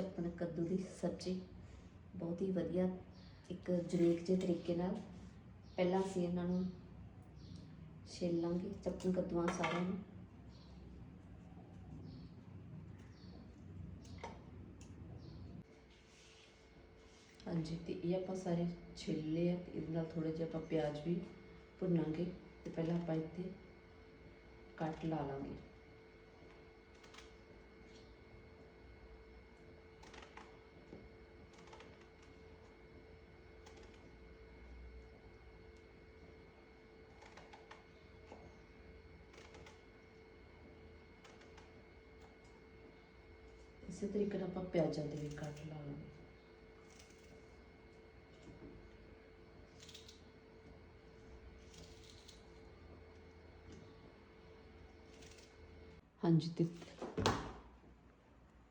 ਚੱਪਣ ਕੱਦੂ ਦੀ ਸਬਜ਼ੀ ਬਹੁਤ ਹੀ ਵਧੀਆ ਇੱਕ ਜੁਨੀਕ ਜਿਹੇ ਤਰੀਕੇ ਨਾਲ ਪਹਿਲਾਂ ਅਸੀਂ ਇਹਨਾਂ ਨੂੰ ਛਿੱਲ ਲਾਂਗੇ ਚੱਪਣ ਕੱਦੂਆਂ ਸਾਰਿਆਂ ਨੂੰ। ਹਾਂਜੀ, ਤੇ ਇਹ ਆਪਾਂ ਸਾਰੇ ਛਿੱਲ ਆ ਤੇ ਇਹਦੇ ਨਾਲ ਥੋੜੇ ਜਿਹਾ ਆਪਾਂ ਪਿਆਜ਼ ਵੀ ਭੁੰਨਾਂਗੇ ਤੇ ਪਹਿਲਾਂ ਆਪਾਂ ਇੱਥੇ ਕੱਟ ਲਾ ਲਾਂਗੇ। ਇਸੇ ਤਰੀਕੇ ਨਾਲ ਆਪਾਂ ਪਿਆਜ਼ਾਂ ਦੇ ਵੀ ਕੱਟ ਲਾ ਲਾਂਗੇ ਹਾਂਜੀ, ਤੇ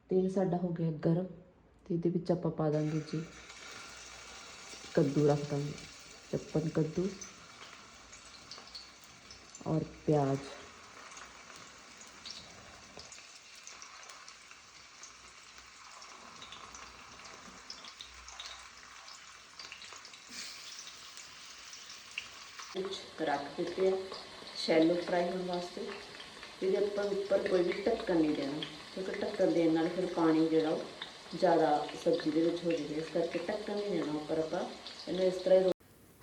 ਤੇਲ ਸਾਡਾ ਹੋ ਗਿਆ ਗਰਮ, ਤੇ ਇਹਦੇ ਵਿੱਚ ਆਪਾਂ ਪਾ ਦਾਂਗੇ ਜੀ ਕੱਦੂ ਰੱਖ ਦਾਂਗੇ। ਚੱਪਨ ਕੱਦੂ ਔਰ ਪਿਆਜ਼। ਵਿੱਚ ਰੱਖ ਦਿੱਤੇ ਆ ਸ਼ੈਲੋ ਫਰਾਈ ਹੋਣ ਵਾਸਤੇ। ਇਹਦੇ ਆਪਾਂ ਉੱਪਰ ਕੋਈ ਵੀ ਢੱਕਣ ਨਹੀਂ ਦੇਣਾ, ਕਿਉਂਕਿ ਢੱਕਣ ਦੇਣ ਨਾਲ ਫਿਰ ਪਾਣੀ ਜਿਹੜਾ ਉਹ ਜ਼ਿਆਦਾ ਸਬਜ਼ੀ ਦੇ ਵਿੱਚ ਹੋ ਜਾਵੇ ਇਸ ਕਰਕੇ ਢੱਕਣ ਨਹੀਂ ਦੇਣਾ ਉੱਪਰ ਆਪਾਂ, ਇਹਨੂੰ ਇਸ ਤਰ੍ਹਾਂ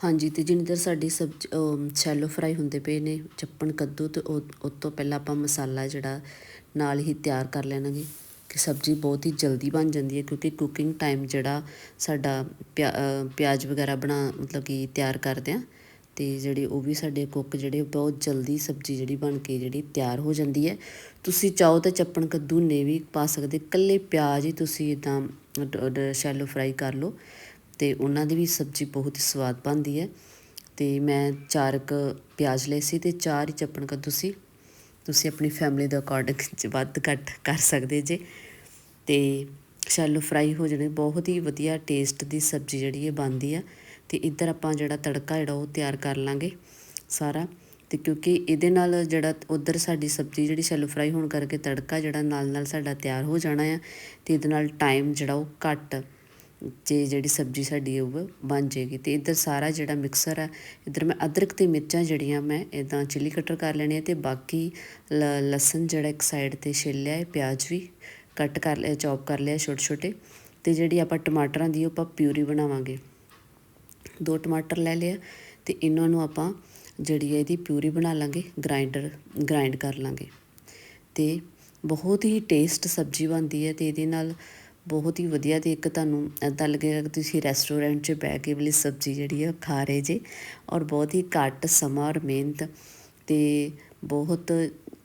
ਹਾਂਜੀ, ਤੇ ਜਿੰਨੀ ਦੇਰ ਸਾਡੀ ਸਬਜ਼ੀ ਸ਼ੈਲੋ ਫਰਾਈ ਹੁੰਦੇ ਪਏ ਨੇ, ਚੱਪਣ ਕੱਦੂ ਤੇ ਉਹ ਉਹ ਤੋਂ ਪਹਿਲਾਂ ਆਪਾਂ ਮਸਾਲਾ ਜਿਹੜਾ ਨਾਲ ਹੀ ਤਿਆਰ ਕਰ ਲੈਣਾਗੇ, ਕਿ ਸਬਜ਼ੀ ਬਹੁਤ ਹੀ ਜਲਦੀ ਬਣ ਜਾਂਦੀ ਹੈ, ਕਿਉਂਕਿ ਕੁਕਿੰਗ ਟਾਈਮ ਜਿਹੜਾ ਸਾਡਾ ਪਿਆ- ਪਿਆਜ਼ ਵਗੈਰਾ ਬਣਾ, ਮਤਲਬ ਕਿ ਤਿਆਰ ਕਰਦੇ ਆ ਅਤੇ ਜਿਹੜੇ ਉਹ ਵੀ ਸਾਡੇ ਕੁੱਕ ਜਿਹੜੇ ਬਹੁਤ ਜਲਦੀ ਸਬਜ਼ੀ ਜਿਹੜੀ ਬਣ ਕੇ ਜਿਹੜੀ ਤਿਆਰ ਹੋ ਜਾਂਦੀ ਹੈ। ਤੁਸੀਂ ਚਾਹੋ ਤਾਂ ਚੱਪਣ ਕੱਦੂ ਨੇ ਵੀ ਪਾ ਸਕਦੇ ਕੱਲੇ ਪਿਆਜ਼ ਹੀ ਤੁਸੀਂ ਇਦਾਂ ਸ਼ੈਲੋ ਫਰਾਈ ਕਰ ਲਓ ਅਤੇ ਉਹਨਾਂ ਦੀ ਵੀ ਸਬਜ਼ੀ ਬਹੁਤ ਹੀ ਸਵਾਦ ਬਣਦੀ ਹੈ। ਅਤੇ ਮੈਂ ਚਾਰ ਕੁ ਪਿਆਜ਼ ਲਏ ਸੀ ਅਤੇ ਚਾਰ ਹੀ ਚੱਪਣ ਕੱਦੂ ਸੀ। ਤੁਸੀਂ ਆਪਣੀ ਫੈਮਿਲੀ ਦੇ ਅਕੋਰਡਿੰਗ ਵੱਧ ਘੱਟ ਕਰ ਸਕਦੇ ਜੇ। ਅਤੇ ਸ਼ੈਲੋ ਫਰਾਈ ਹੋ ਜਾਣੇ, ਬਹੁਤ ਹੀ ਵਧੀਆ ਟੇਸਟ ਦੀ ਸਬਜ਼ੀ ਜਿਹੜੀ ਇਹ ਬਣਦੀ ਆ ਤੇ ਇੱਧਰ ਆਪਾਂ ਜਿਹੜਾ ਤੜਕਾ ਜਿਹੜਾ ਉਹ ਤਿਆਰ ਕਰ ਲਾਂਗੇ ਸਾਰਾ। ਤੇ ਕਿਉਂਕਿ ਇਹਦੇ ਨਾਲ ਜਿਹੜਾ ਉਧਰ ਸਾਡੀ ਸਬਜ਼ੀ ਜਿਹੜੀ ਸ਼ੈਲੋ ਫਰਾਈ ਹੋਣ ਕਰਕੇ ਤੜਕਾ ਜਿਹੜਾ ਨਾਲ ਨਾਲ ਸਾਡਾ ਤਿਆਰ ਹੋ ਜਾਣਾ ਆ ਤੇ ਇਹਦੇ ਨਾਲ ਟਾਈਮ ਜਿਹੜਾ ਉਹ ਘੱਟ ਜੇ ਜਿਹੜੀ ਸਬਜ਼ੀ ਸਾਡੀ ਉਹ ਬਣ ਜੇਗੀ ਤੇ ਇੱਧਰ ਸਾਰਾ ਜਿਹੜਾ ਮਿਕਸਰ ਆ, ਇੱਧਰ ਮੈਂ ਅਦਰਕ ਤੇ ਮਿਰਚਾਂ ਜਿਹੜੀਆਂ ਮੈਂ ਇਦਾਂ ਚਿੱਲੀ ਕਟਰ ਕਰ ਲੈਣੇ ਤੇ ਬਾਕੀ ਲ- ਲਸਣ ਜਿਹੜਾ ਇੱਕ ਸਾਈਡ ਤੇ ਛਿੱਲ ਲਿਆ ਹੈ ਪਿਆਜ਼ ਵੀ ਕੱਟ ਕਰ ਲਿਆ ਚੌਪ ਕਰ ਲਿਆ ਛੋਟੇ ਛੋਟੇ ਤੇ ਜਿਹੜੀ ਆਪਾਂ ਟਮਾਟਰਾਂ ਦੀ ਉਹ ਆਪਾਂ ਪਿਊਰੀ ਬਣਾਵਾਂਗੇ। ਦੋ ਟਮਾਟਰ ਲੈ ਲਿਆ ਤੇ ਇਹਨਾਂ ਨੂੰ ਆਪਾਂ ਜਿਹੜੀ ਹੈ ਇਹਦੀ ਪਿਊਰੀ ਬਣਾ ਲਾਂਗੇ ਗ੍ਰਾਈਂਡਰ ਗ੍ਰਾਈਂਡ ਕਰ ਲਾਂਗੇ। ਤੇ ਬਹੁਤ ਹੀ ਟੇਸਟ ਸਬਜ਼ੀ ਬਣਦੀ ਹੈ ਤੇ ਇਹਦੇ ਨਾਲ ਬਹੁਤ ਹੀ ਵਧੀਆ ਤੇ ਇੱਕ ਤੁਹਾਨੂੰ ਇੱਦਾਂ ਲੱਗੇਗਾ ਕਿ ਤੁਸੀਂ ਰੈਸਟੋਰੈਂਟ 'ਚ ਬਹਿ ਕੇ ਵਾਲੀ ਸਬਜ਼ੀ ਜਿਹੜੀ ਹੈ ਖਾ ਰਹੇ ਜੇ ਔਰ ਬਹੁਤ ਹੀ ਘੱਟ ਸਮਾਂ ਔਰ ਮਿਹਨਤ ਤੇ ਬਹੁਤ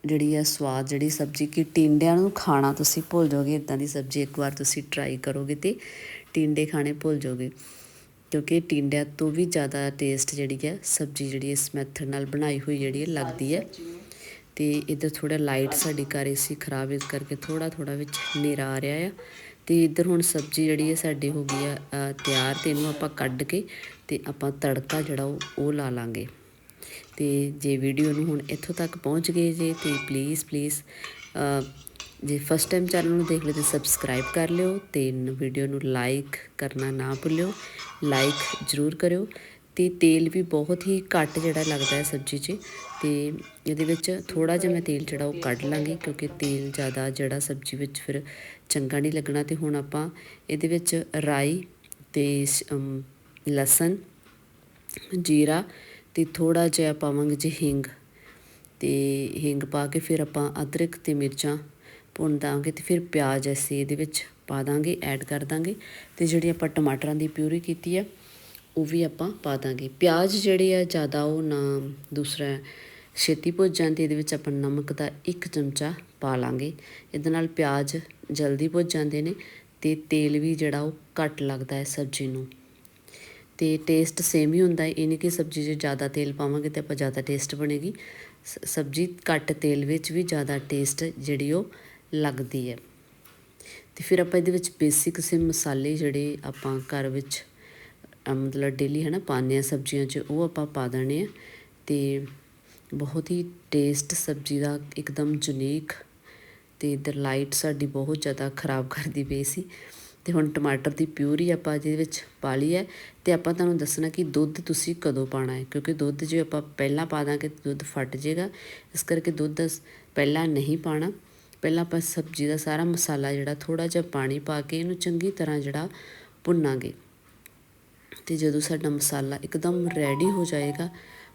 ਜਿਹੜੀ ਹੈ ਸਵਾਦ ਜਿਹੜੀ ਸਬਜ਼ੀ ਕਿ ਟਿੰਡਿਆਂ ਨੂੰ ਖਾਣਾ ਤੁਸੀਂ ਭੁੱਲ ਜਾਓਗੇ ਇਦਾਂ ਦੀ ਸਬਜ਼ੀ ਇੱਕ ਵਾਰ ਤੁਸੀਂ ਟਰਾਈ ਕਰੋਗੇ ਤੇ ਟਿੰਡੇ ਖਾਣੇ ਭੁੱਲ ਜਾਓਗੇ। ਕਿਉਂਕਿ ਟਿੰਡਿਆਂ ਤੋਂ ਵੀ ਜ਼ਿਆਦਾ ਟੇਸਟ ਜਿਹੜੀ ਹੈ, ਸਬਜ਼ੀ ਜਿਹੜੀ ਇਸ ਮੈਥਡ ਨਾਲ ਬਣਾਈ ਹੋਈ ਜਿਹੜੀ ਹੈ, ਲੱਗਦੀ ਹੈ। ਤੇ ਇੱਧਰ ਥੋੜਾ ਲਾਈਟ ਸਾਡੀ ਘਰ ਸੀ ਖਰਾਬ ਇਸ ਕਰਕੇ ਥੋੜਾ ਥੋੜਾ ਵਿੱਚ ਹਨੇਰਾ ਆ ਰਿਹਾ ਆ। ਤੇ ਇੱਧਰ ਹੁਣ ਸਬਜ਼ੀ ਜਿਹੜੀ ਹੈ ਸਾਡੀ ਹੋ ਗਈ ਆ ਤਿਆਰ ਤੇ ਇਹਨੂੰ ਆਪਾਂ ਕੱਢ ਕੇ ਤੇ ਆਪਾਂ ਤੜਕਾ ਜਿਹੜਾ ਉਹ ਉਹ ਲਾ ਲਾਂਗੇ। ਤੇ ਜੇ ਵੀਡੀਓ ਨੂੰ ਹੁਣ ਇੱਥੋਂ ਤੱਕ ਪਹੁੰਚ ਗਏ ਜੇ, ਤੇ ਪਲੀਜ਼ ਪਲੀਜ਼ ਜੇ ਫਸਟ ਟਾਈਮ ਚੈਨਲ ਨੂੰ ਦੇਖ ਲਿਓ ਤਾਂ ਸਬਸਕ੍ਰਾਈਬ ਕਰ ਲਿਓ ਤੇ ਵੀਡੀਓ ਨੂੰ ਲਾਈਕ ਕਰਨਾ ਨਾ ਭੁੱਲਿਓ। ਲਾਈਕ ਜ਼ਰੂਰ ਕਰਿਓ ਤੇ ਤੇਲ ਵੀ ਬਹੁਤ ਹੀ ਘੱਟ ਜਿਹੜਾ ਲੱਗਦਾ ਹੈ ਸਬਜ਼ੀ 'ਚ ਤੇ ਇਹਦੇ ਵਿੱਚ ਥੋੜਾ ਜਿਹਾ ਮੈਂ ਤੇਲ ਜਿਹੜਾ ਉਹ ਕੱਢ ਲਾਂਗੀ ਕਿਉਂਕਿ ਤੇਲ ਜ਼ਿਆਦਾ ਜਿਹੜਾ ਸਬਜ਼ੀ ਵਿੱਚ ਫਿਰ ਚੰਗਾ ਨਹੀਂ ਲੱਗਣਾ ਤੇ ਹੁਣ ਆਪਾਂ ਇਹਦੇ ਵਿੱਚ ਰਾਈ ਤੇ ਲਸਣ, ਜੀਰਾ ਤੇ ਥੋੜਾ ਜਿਹਾ ਪਾਵਾਂਗੇ ਜੀ ਹਿੰਗ ਤੇ ਹਿੰਗ ਪਾ ਕੇ ਫਿਰ ਆਪਾਂ ਅਦਰਕ ਤੇ ਮਿਰਚਾਂ ਭੁੰਨ ਦਾਂਗੇ ਤੇ ਫਿਰ ਪਿਆਜ਼ ਅਸੀਂ ਇਹਦੇ ਵਿੱਚ ਪਾ ਦਾਂਗੇ ਐਡ ਕਰ ਦਾਂਗੇ ਤੇ ਜਿਹੜੀ ਆਪਾਂ ਟਮਾਟਰਾਂ ਦੀ ਪਿਊਰੀ ਕੀਤੀ ਹੈ ਉਹ ਵੀ ਆਪਾਂ ਪਾ ਦਾਂਗੇ। ਪਿਆਜ਼ ਜਿਹੜੇ ਆ, ਜ਼ਿਆਦਾ ਉਹ ਨਾ ਦੂਸਰਾ ਛੇਤੀ ਭੁੱਜ ਜਾਂਦੇ ਇਹਦੇ ਵਿੱਚ ਆਪਾਂ ਨਮਕ ਦਾ ਇੱਕ ਚਮਚਾ ਪਾ ਲਾਂਗੇ। ਇਹਦੇ ਨਾਲ ਪਿਆਜ਼ ਜਲਦੀ ਭੁੱਜ ਜਾਂਦੇ ਨੇ ਤੇ ਤੇਲ ਵੀ ਜਿਹੜਾ ਉਹ ਘੱਟ ਲੱਗਦਾ ਹੈ ਸਬਜ਼ੀ ਨੂੰ। ਤੇ ਟੇਸਟ ਸੇਮ ਹੀ ਹੁੰਦਾ ਹੈ, ਇਹ ਨਹੀਂ ਕਿ ਸਬਜ਼ੀ 'ਚ ਜ਼ਿਆਦਾ ਤੇਲ ਪਾਵਾਂਗੇ ਤੇ ਆਪਾਂ ਜ਼ਿਆਦਾ ਟੇਸਟ ਬਣੇਗੀ। ਸ- ਸਬਜ਼ੀ ਘੱਟ ਤੇਲ ਵਿੱਚ ਵੀ ਜ਼ਿਆਦਾ ਟੇਸਟ ਜਿਹੜੀ ਉਹ ਲੱਗਦੀ ਹੈ। ਅਤੇ ਫਿਰ ਆਪਾਂ ਇਹਦੇ ਵਿੱਚ ਬੇਸਿਕ ਸੇ ਮਸਾਲੇ ਜਿਹੜੇ ਆਪਾਂ ਘਰ ਵਿੱਚ ਮਤਲਬ ਡੇਲੀ ਹੈ ਨਾ ਪਾਉਂਦੇ ਹਾਂ ਸਬਜ਼ੀਆਂ 'ਚ, ਉਹ ਆਪਾਂ ਪਾ ਦੇਣੇ ਆ। ਅਤੇ ਬਹੁਤ ਹੀ ਟੇਸਟ ਸਬਜ਼ੀ ਦਾ ਇੱਕਦਮ ਯੂਨੀਕ ਤੇ ਇਧਰ ਲਾਈਟ ਸਾਡੀ ਬਹੁਤ ਜ਼ਿਆਦਾ ਖਰਾਬ ਕਰਦੀ ਪਈ ਸੀ। ਤੇ ਹੁਣ ਟਮਾਟਰ ਦੀ ਪਿਊਰੀ ਆਪਾਂ ਜਿਹਦੇ ਵਿੱਚ ਪਾ ਲਈ ਹੈ। ਤੇ ਆਪਾਂ ਤੁਹਾਨੂੰ ਦੱਸਣਾ ਕਿ ਦੁੱਧ ਤੁਸੀਂ ਕਦੋਂ ਪਾਣਾ ਹੈ? ਕਿਉਂਕਿ ਦੁੱਧ ਜੇ ਆਪਾਂ ਪਹਿਲਾਂ ਪਾ ਦਾਂਗੇ ਤਾਂ ਦੁੱਧ ਫਟ ਜਾਏਗਾ ਇਸ ਕਰਕੇ ਦੁੱਧ ਅਸ- ਪਹਿਲਾਂ ਨਹੀਂ ਪਾਣਾ ਪਹਿਲਾਂ ਆਪਾਂ ਸਬਜ਼ੀ ਦਾ ਸਾਰਾ ਮਸਾਲਾ ਜਿਹੜਾ ਥੋੜਾ ਜਿਹਾ ਪਾਣੀ ਪਾ ਕੇ ਇਹਨੂੰ ਚੰਗੀ ਤਰ੍ਹਾਂ ਜਿਹੜਾ ਭੁੰਨਾਂਗੇ। ਤੇ ਜਦੋਂ ਸਾਡਾ ਮਸਾਲਾ ਇੱਕਦਮ ਰੈਡੀ ਹੋ ਜਾਏਗਾ,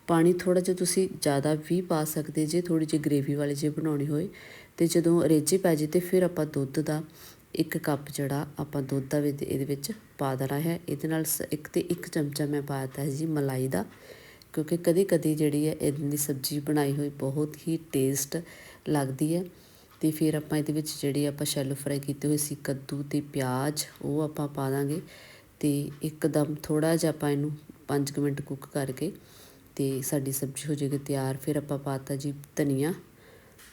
ਪਾਣੀ ਥੋੜਾ ਜਿਹਾ ਤੁਸੀਂ ਜ਼ਿਆਦਾ ਵੀ ਪਾ ਸਕਦੇ ਜੇ ਥੋੜੀ ਜਿਹੀ ਗ੍ਰੇਵੀ ਵਾਲੀ ਜੇ ਬਣਾਉਣੀ ਹੋਏ। ਤੇ ਜਦੋਂ ਰੇਜੇ ਪੈ ਜੇ ਤੇ ਫਿਰ ਆਪਾਂ ਦੁੱਧ ਦਾ ਇੱਕ ਕੱਪ ਜਿਹੜਾ ਆਪਾਂ ਦੁੱਧ ਦਾ ਵਿੱਚ, ਇਹਦੇ ਵਿੱਚ ਪਾ ਦੇਣਾ ਹੈ। ਇਹਦੇ ਨਾਲ ਸ- ਇੱਕ ਤੇ ਇੱਕ ਚਮਚਾ ਮੈਂ ਪਾ ਦਿੱਤਾ ਹੈ ਜੀ ਮਲਾਈ ਦਾ। ਕਿਉਂਕਿ ਕਦੇ ਕਦੇ ਜਿਹੜੀ ਹੈ ਇਦਾਂ ਦੀ ਸਬਜ਼ੀ ਬਣਾਈ ਹੋਈ ਬਹੁਤ ਹੀ ਟੇਸਟ ਲੱਗਦੀ ਹੈ। ਤੇ ਫਿਰ ਆਪਾਂ ਇਹਦੇ ਵਿੱਚ ਜਿਹੜੇ ਆਪਾਂ ਸ਼ੈਲੋ ਫਰਾਈ ਕੀਤੇ ਹੋਏ ਸੀ, ਕੱਦੂ ਤੇ ਪਿਆਜ਼, ਉਹ ਆਪਾਂ ਪਾ ਦਾਂਗੇ ਤੇ ਇੱਕਦਮ ਥੋੜਾ ਜਿਹਾ ਆਪਾਂ ਇਹਨੂੰ 5 ਮਿੰਟ ਕੁੱਕ ਕਰਕੇ ਤੇ ਸਾਡੀ ਸਬਜ਼ੀ ਹੋ ਜਾਏਗੀ ਤਿਆਰ। ਫਿਰ ਆਪਾਂ ਪਾਤਾ ਜੀ ਧਨੀਆ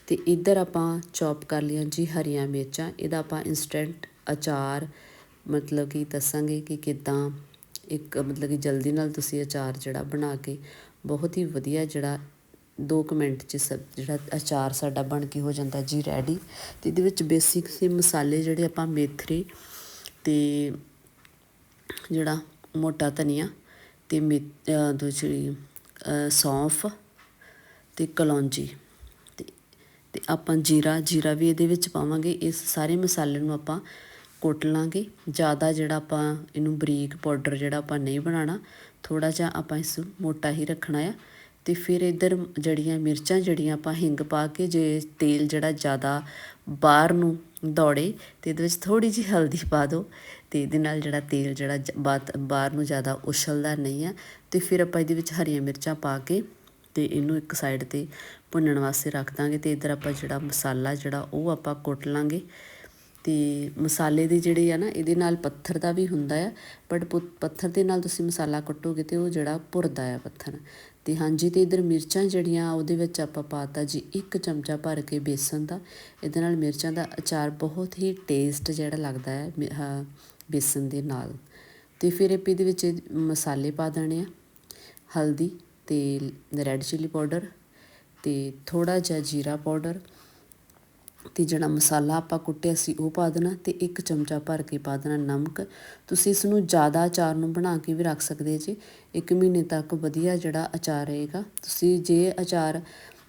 ਤੇ ਇੱਧਰ ਆਪਾਂ ਚੌਪ ਕਰ ਲਿਆ ਜੀ ਹਰੀਆਂ ਮਿਰਚਾਂ। ਇਹਦਾ ਆਪਾਂ ਇਨਸਟੈਂਟ ਅਚਾਰ ਮਤਲਬ ਕਿ ਦੱਸਾਂਗੇ ਕਿ ਕਿਦਾਂ ਇੱਕ ਮਤਲਬ ਕਿ ਜਲਦੀ ਨਾਲ ਤੁਸੀਂ ਅਚਾਰ ਜਿਹੜਾ ਬਣਾ ਕੇ ਬਹੁਤ ਹੀ ਵਧੀਆ ਜਿਹੜਾ 2 ਮਿੰਟ ਚ ਸਬ ਜਿਹੜਾ ਅਚਾਰ ਸਾਡਾ ਬਣ ਕੇ ਹੋ ਜਾਂਦਾ ਜੀ ਰੈਡੀ ਤੇ ਇਹਦੇ ਵਿੱਚ ਬੇਸਿਕ ਸੀ ਮਸਾਲੇ ਜਿਹੜੇ ਆਪਾਂ ਮੇਥਰੇ ਤੇ ਜਿਹੜਾ ਮੋਟਾ ਧਨੀਆ ਤੇ ਮੇ ਅਹ ਸੌਂਫ ਤੇ ਕਲੌਂਜੀ ਤੇ ਤੇ ਆਪਾਂ ਜੀਰਾ ਜੀਰਾ ਵੀ ਇਹਦੇ ਵਿੱਚ ਪਾਵਾਂਗੇ। ਇਸ ਸਾਰੇ ਮਸਾਲੇ ਨੂੰ ਆਪਾਂ ਕੁੱਟ ਲਾਂਗੇ। ਜ਼ਿਆਦਾ ਜਿਹੜਾ ਆਪਾਂ ਇਹਨੂੰ ਬਰੀਕ ਪਾਊਡਰ ਜਿਹੜਾ ਆਪਾਂ ਨਹੀਂ ਬਣਾਉਣਾ ਥੋੜਾ ਜਿਹਾ ਆਪਾਂ ਇਸ ਨੂੰ ਮੋਟਾ ਹੀ ਰੱਖਣਾ ਆ। ਅਤੇ ਫਿਰ ਇੱਧਰ ਜਿਹੜੀਆਂ ਮਿਰਚਾਂ ਜਿਹੜੀਆਂ ਆਪਾਂ ਹਿੰਗ ਪਾ ਕੇ ਜੇ ਤੇਲ ਜਿਹੜਾ ਜ਼ਿਆਦਾ ਬਾਹਰ ਨੂੰ ਦੌੜੇ ਅਤੇ ਇਹਦੇ ਵਿੱਚ ਥੋੜ੍ਹੀ ਜਿਹੀ ਹਲਦੀ ਪਾ ਦਿਓ ਅਤੇ ਇਹਦੇ ਨਾਲ ਜਿਹੜਾ ਤੇਲ ਜਿਹੜਾ ਜ- ਬਾਹਰ ਨੂੰ ਜ਼ਿਆਦਾ ਉਛਲਦਾ ਨਹੀਂ ਆ ਅਤੇ ਫਿਰ ਆਪਾਂ ਇਹਦੇ ਵਿੱਚ ਹਰੀਆਂ ਮਿਰਚਾਂ ਪਾ ਕੇ ਤੇ ਇਹਨੂੰ ਇੱਕ ਸਾਈਡ ਤੇ ਭੁੰਨਣ ਵਾਸਤੇ ਰੱਖ ਦਾਂਗੇ ਤੇ ਇੱਧਰ ਆਪਾਂ ਜਿਹੜਾ ਮਸਾਲਾ ਜਿਹੜਾ ਉਹ ਆਪਾਂ ਕੁੱਟ ਲਾਂਗੇ। ਤੇ ਮਸਾਲੇ ਦੇ ਜਿਹੜੇ ਆ ਨਾ, ਇਹਦੇ ਨਾਲ ਪੱਥਰ ਦਾ ਵੀ ਹੁੰਦਾ ਆ ਬਟ ਪੱਥਰ ਦੇ ਨਾਲ ਤੁਸੀਂ ਮਸਾਲਾ ਕੱਟੋਗੇ ਤੇ ਉਹ ਜਿਹੜਾ ਭੁਰਦਾ ਆ ਪੱਥਰ। ਤੇ ਹਾਂਜੀ, ਤੇ ਇਧਰ ਮਿਰਚਾਂ ਜਿਹੜੀਆਂ, ਉਹਦੇ ਵਿੱਚ ਆਪਾਂ ਪਾਤਾ ਜੀ ਇੱਕ ਚਮਚਾ ਭਰ ਕੇ ਬੇਸਨ ਦਾ। ਇਹਦੇ ਨਾਲ ਮਿਰਚਾਂ ਦਾ ਅਚਾਰ ਬਹੁਤ ਹੀ ਟੇਸਟ ਜਿਹੜਾ ਲੱਗਦਾ ਹੈ ਮਿ- ਬੇਸਨ ਦੇ ਨਾਲ। ਤੇ ਫਿਰ ਆਪਾਂ ਇਹਦੇ ਵਿੱਚ ਮਸਾਲੇ ਪਾ ਦੇਣੇ ਆ, ਹਲਦੀ ਤੇ ਰੈੱਡ ਚਿੱਲੀ ਪਾਊਡਰ ਤੇ ਥੋੜਾ ਜਿਹਾ ਜੀਰਾ ਪਾਊਡਰ ਤੇ ਜਿਹੜਾ ਮਸਾਲਾ ਆਪਾਂ ਕੁੱਟਿਆ ਸੀ ਉਹ ਪਾ ਦੇਣਾ ਤੇ ਇੱਕ ਚਮਚਾ ਭਰ ਕੇ ਪਾ ਦੇਣਾ ਨਮਕ। ਤੁਸੀਂ ਇਸ ਨੂੰ ਜ਼ਿਆਦਾ ਅਚਾਰ ਨੂੰ ਬਣਾ ਕੇ ਵੀ ਰੱਖ ਸਕਦੇ ਜੀ। ਇੱਕ ਮਹੀਨੇ ਤੱਕ ਵਧੀਆ ਜਿਹੜਾ ਅਚਾਰ ਰਹੇਗਾ। ਤੁਸੀਂ ਜੇ ਅਚਾਰ,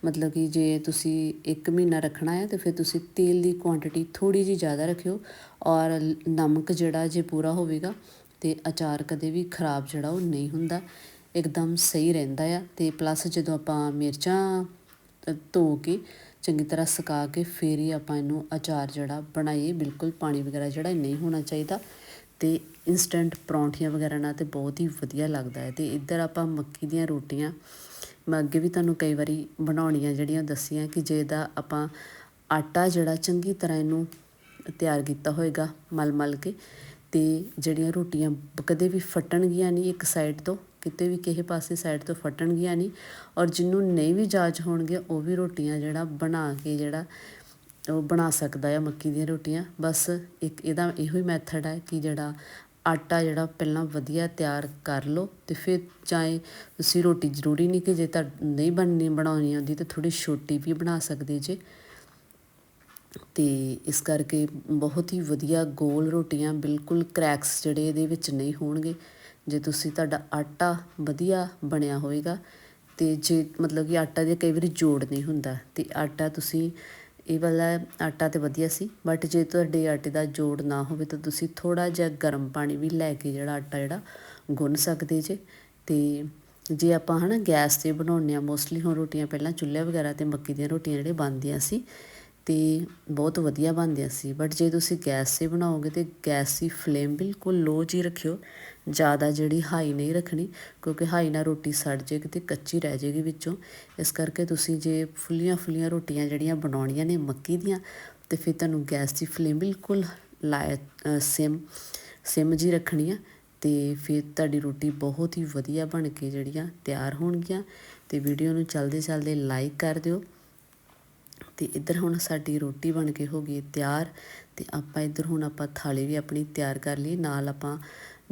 ਮਤਲਬ ਕਿ ਜੇ ਤੁਸੀਂ ਇੱਕ ਮਹੀਨਾ ਰੱਖਣਾ ਹੈ ਤੇ ਫਿਰ ਤੁਸੀਂ ਤੇਲ ਦੀ ਕੁਆਂਟੀਟੀ ਥੋੜੀ ਜਿਹੀ ਜ਼ਿਆਦਾ ਰੱਖਿਓ ਔਰ ਨਮਕ ਜਿਹੜਾ ਜੇ ਪੂਰਾ ਹੋਵੇਗਾ ਤੇ ਅਚਾਰ ਕਦੇ ਵੀ ਖਰਾਬ ਜਿਹੜਾ ਉਹ ਨਹੀਂ ਹੁੰਦਾ। ਇੱਕਦਮ ਸਹੀ ਰਹਿੰਦਾ ਆ ਤੇ ਪਲੱਸ ਜਦੋਂ ਆਪਾਂ ਮਿਰਚਾਂ ਧੋ ਕੇ ਚੰਗੀ ਤਰ੍ਹਾਂ ਸੁਕਾ ਕੇ ਫਿਰ ਹੀ ਆਪਾਂ ਇਹਨੂੰ ਅਚਾਰ ਜਿਹੜਾ ਬਣਾਈਏ, ਬਿਲਕੁਲ ਪਾਣੀ ਵਗੈਰਾ ਜਿਹੜਾ ਨਹੀਂ ਹੋਣਾ ਚਾਹੀਦਾ ਤੇ ਇਨਸਟੈਂਟ ਪਰੌਂਠੀਆਂ ਵਗੈਰਾ ਨਾਲ ਤੇ ਬਹੁਤ ਹੀ ਵਧੀਆ ਲੱਗਦਾ ਹੈ। ਤੇ ਇੱਧਰ ਆਪਾਂ ਮੱਕੀ ਦੀਆਂ ਰੋਟੀਆਂ, ਮੈਂ ਅੱਗੇ ਵੀ ਤੁਹਾਨੂੰ ਕਈ ਵਾਰੀ ਬਣਾਉਣੀਆਂ ਜਿਹੜੀਆਂ ਦੱਸੀਆਂ ਕਿ ਜੇ ਦਾ ਆਪਾਂ ਆਟਾ ਜਿਹੜਾ ਚੰਗੀ ਤਰ੍ਹਾਂ ਇਹਨੂੰ ਤਿਆਰ ਕੀਤਾ ਹੋਏਗਾ ਮਲ ਮਲ ਕੇ ਤੇ ਜਿਹੜੀਆਂ ਰੋਟੀਆਂ ਕਦੇ ਵੀ ਫਟਣਗੀਆਂ ਨਹੀਂ ਇੱਕ ਸਾਈਡ ਤੋਂ ਕਿਤੇ ਵੀ ਕਿਸੇ ਪਾਸੇ ਸਾਈਡ ਤੋਂ ਫਟਣਗੀਆਂ ਨਹੀਂ ਔਰ ਜਿਹਨੂੰ ਨਹੀਂ ਵੀ ਜਾਚ ਹੋਣਗੇ, ਉਹ ਵੀ ਰੋਟੀਆਂ ਜਿਹੜਾ ਬਣਾ ਕੇ ਜਿਹੜਾ ਉਹ ਬਣਾ ਸਕਦਾ ਆ, ਮੱਕੀ ਦੀਆਂ ਰੋਟੀਆਂ। ਬਸ ਇੱਕ ਇਹਦਾ ਇਹੋ ਹੀ ਮੈਥਡ ਹੈ ਕਿ ਜਿਹੜਾ ਆਟਾ ਜਿਹੜਾ ਪਹਿਲਾਂ ਵਧੀਆ ਤਿਆਰ ਕਰ ਲਓ ਤੇ ਫਿਰ ਚਾਹੇ ਤੁਸੀਂ ਰੋਟੀ ਜ਼ਰੂਰੀ ਨਹੀਂ ਕਿ ਜੇ ਤਾਂ ਨਹੀਂ ਬਣਨੀ ਬਣਾਉਣੀ ਆਉਂਦੀ ਤਾਂ ਥੋੜੀ ਛੋਟੀ ਵੀ ਬਣਾ ਸਕਦੇ ਜੇ। ਤੇ ਇਸ ਕਰਕੇ ਬਹੁਤ ਹੀ ਵਧੀਆ ਗੋਲ ਰੋਟੀਆਂ ਬਿਲਕੁਲ ਕ੍ਰੈਕਸ ਜਿਹੜੇ ਇਹਦੇ ਵਿੱਚ ਨਹੀਂ ਹੋਣਗੇ। ਜੇ ਤੁਸੀਂ ਤੁਹਾਡਾ ਆਟਾ ਵਧੀਆ ਬਣਿਆ ਹੋਵੇਗਾ ਅਤੇ ਜੇ ਮਤਲਬ ਕਿ ਆਟਾ ਦੇ ਕਈ ਵਾਰੀ ਜੋੜ ਨਹੀਂ ਹੁੰਦਾ ਅਤੇ ਆਟਾ ਤੁਸੀਂ ਇਹ ਵਾਲਾ ਆਟਾ ਤਾਂ ਵਧੀਆ ਸੀ ਬਟ ਜੇ ਤੁਹਾਡੇ ਆਟੇ ਦਾ ਜੋੜ ਨਾ ਹੋਵੇ ਤਾਂ ਤੁਸੀਂ ਥੋੜ੍ਹਾ ਜਿਹਾ ਗਰਮ ਪਾਣੀ ਵੀ ਲੈ ਕੇ ਜਿਹੜਾ ਆਟਾ ਜਿਹੜਾ ਗੁੰਨ ਸਕਦੇ ਜੇ। ਅਤੇ ਜੇ ਆਪਾਂ ਹਨਾ ਗੈਸ ਤੇ ਬਣਾਉਂਦੇ ਆ ਮੋਸਟਲੀ ਹੁਣ ਰੋਟੀਆਂ ਪਹਿਲਾਂ ਚੁੱਲ੍ਹੇ ਵਗੈਰਾ ਤੇ ਮੱਕੀ ਦੀਆਂ ਰੋਟੀਆਂ ਜਿਹੜੇ ਬਣਦੀਆਂ ਸੀ ਅਤੇ ਬਹੁਤ ਵਧੀਆ ਬਣਦੀਆਂ ਸੀ। ਬਟ ਜੇ ਤੁਸੀਂ ਗੈਸ 'ਤੇ ਬਣਾਓਗੇ ਤਾਂ ਗੈਸ ਦੀ ਫਲੇਮ ਬਿਲਕੁਲ ਲੋਅ ਜਿਹੀ ਰੱਖਿਓ। ਜ਼ਿਆਦਾ ਜਿਹੜੀ ਹਾਈ ਨਹੀਂ ਰੱਖਣੀ, ਕਿਉਂਕਿ ਹਾਈ ਨਾਲ ਰੋਟੀ ਸੜ ਜਾਏਗੀ ਅਤੇ ਕੱਚੀ ਰਹਿ ਜਾਏਗੀ ਵਿੱਚੋਂ। ਇਸ ਕਰਕੇ ਤੁਸੀਂ ਜੇ ਫੁੱਲੀਆਂ ਫੁੱਲੀਆਂ ਰੋਟੀਆਂ ਜਿਹੜੀਆਂ ਬਣਾਉਣੀਆਂ ਨੇ ਮੱਕੀ ਦੀਆਂ, ਤੇ ਫਿਰ ਤੁਹਾਨੂੰ ਗੈਸ ਦੀ ਫਲੇਮ ਬਿਲਕੁਲ ਲਾਇ ਸਿਮ ਸਿਮ ਜੀ ਰੱਖਣੀ ਆ। ਅਤੇ ਫਿਰ ਤੁਹਾਡੀ ਰੋਟੀ ਬਹੁਤ ਹੀ ਵਧੀਆ ਬਣ ਕੇ ਜਿਹੜੀਆਂ ਤਿਆਰ ਹੋਣਗੀਆਂ। ਅਤੇ ਵੀਡੀਓ ਨੂੰ ਚਲਦੇ ਚਲਦੇ ਲਾਈਕ ਕਰ ਦਿਓ। ਤੇ ਇੱਧਰ ਹੁਣ ਸਾਡੀ ਰੋਟੀ ਬਣ ਕੇ ਹੋ ਗਈ ਤਿਆਰ ਤੇ ਆਪਾਂ ਇੱਧਰ ਹੁਣ ਆਪਾਂ ਥਾਲੀ ਵੀ ਆਪਣੀ ਤਿਆਰ ਕਰ ਲਈ, ਨਾਲ ਆਪਾਂ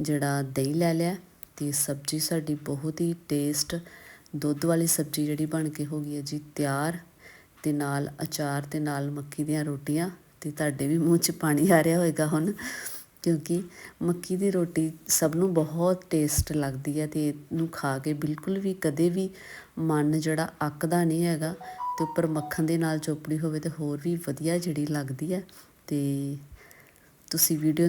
ਜਿਹੜਾ ਦਹੀਂ ਲੈ ਲਿਆ ਤੇ ਸਬਜ਼ੀ ਸਾਡੀ ਬਹੁਤ ਹੀ ਟੇਸਟ ਦੁੱਧ ਵਾਲੀ ਸਬਜ਼ੀ ਜਿਹੜੀ ਬਣ ਕੇ ਹੋ ਗਈ ਹੈ ਜੀ ਤਿਆਰ ਤੇ ਨਾਲ ਅਚਾਰ ਤੇ ਨਾਲ ਮੱਕੀ ਦੀਆਂ ਰੋਟੀਆਂ ਤੇ ਤੁਹਾਡੇ ਵੀ ਮੂੰਹ 'ਚ ਪਾਣੀ ਆ ਰਿਹਾ ਹੋਵੇਗਾ ਹੁਣ ਕਿਉਂਕਿ ਮੱਕੀ ਦੀ ਰੋਟੀ ਸਭ ਨੂੰ ਬਹੁਤ ਟੇਸਟ ਲੱਗਦੀ ਹੈ ਤੇ ਇਹਨੂੰ ਖਾ ਕੇ ਬਿਲਕੁਲ ਵੀ ਕਦੇ ਵੀ ਮਨ ਜਿਹੜਾ ਅੱਕਦਾ ਨਹੀਂ ਹੈਗਾ ਤੇ ਉੱਪਰ ਮੱਖਣ ਦੇ ਨਾਲ ਚੋਪੜੀ ਹੋਵੇ ਤੇ ਹੋਰ ਵੀ ਵਧੀਆ ਜਿਹੜੀ ਲੱਗਦੀ ਆ ਤੇ ਤੁਸੀਂ ਵੀਡੀਓ